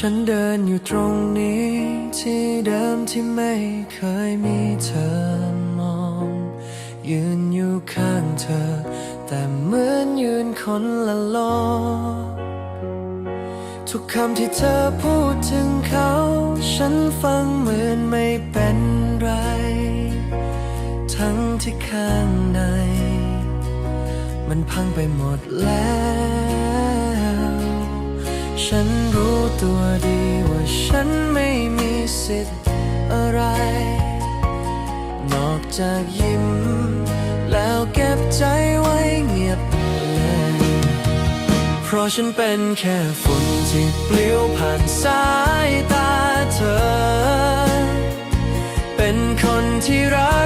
ฉันเดินอยู่ตรงนี้ ที่เดิมที่ไม่เคยมีเธอมอง ยืนอยู่ข้างเธอ แต่เหมือนยืนคนละโลกทุกคำที่เธอพูดถึงเขา ฉันฟังเหมือนไม่เป็นไร ทั้งที่ข้างใน มันพังไปหมดแล้ว ฉันรู้ตัวดีว่าฉันไม่มีสิทธิ์อะไร นอกจากยิ้ม แล้วเก็บใจไว้เงียบเลยเพราะฉันเป็นแค่ฝุ่นที่ปลิวผ่านสายตาเธอ เป็นคนที่รัก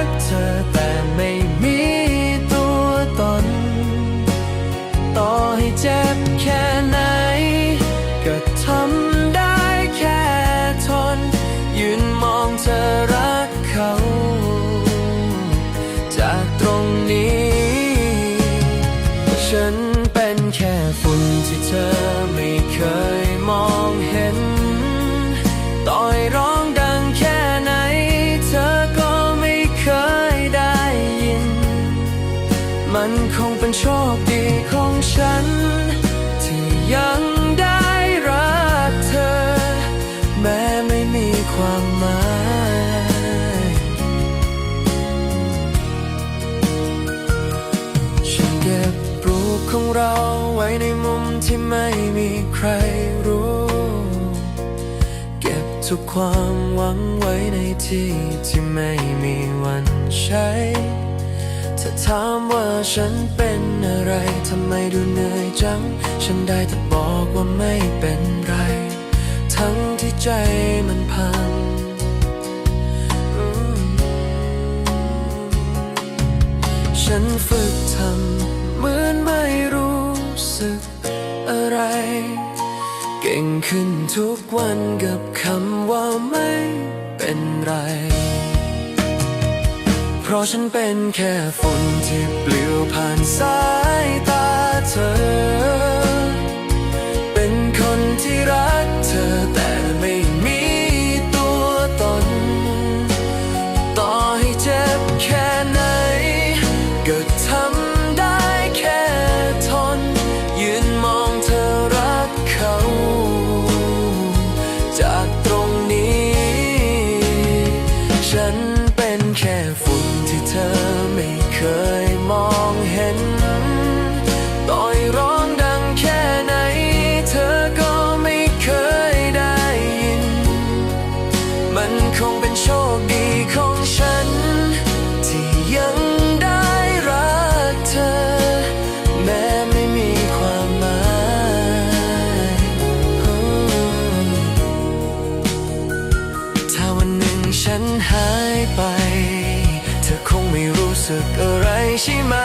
ฉันเป็นแค่ฝุ่นที่เธอไม่เคยมอง เราไว้ในมุมที่ไม่มีใครรู้ เก็บทุกความหวังไว้ในที่ที่ไม่มีวันใช้ถ้าถามว่าฉันเป็นอะไร ทำไมดูเหนื่อยจัง ฉันได้แต่บอกว่าไม่เป็นไร ทั้งที่ใจมันพังฉันฝึกทำเหมือนไม่รู้ สึกอะไร เก่งขึ้นทุกวันกับคำว่าไม่เป็นไร เพราะฉันเป็นแค่ฝุ่นที่ปลิวผ่านสายตาเธอ ฉั สึกอะไรใช่ไหม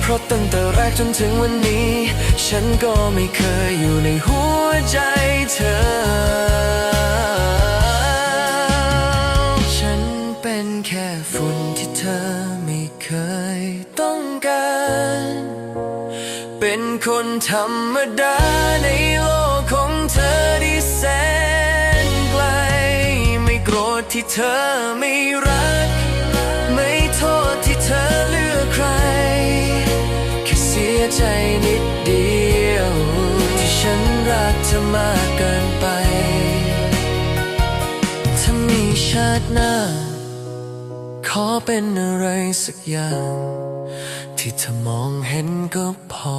เพราะตั้งแต่แรกจนถึงวันนี้ ฉันก็ไม่เคยอยู่ในหัวใจเธอ ฉันเป็นแค่ฝุ่นที่เธอไม่เคยต้องการ เป็นคนธรรมดาในโลกของเธอที่แสนไกล ไม่โกรธที่เธอไม่รักากเกินไป ถ้ามีชาติหน้า ขอเป็นอะไรสักอย่าง ที่เธอมองเห็นก็พอ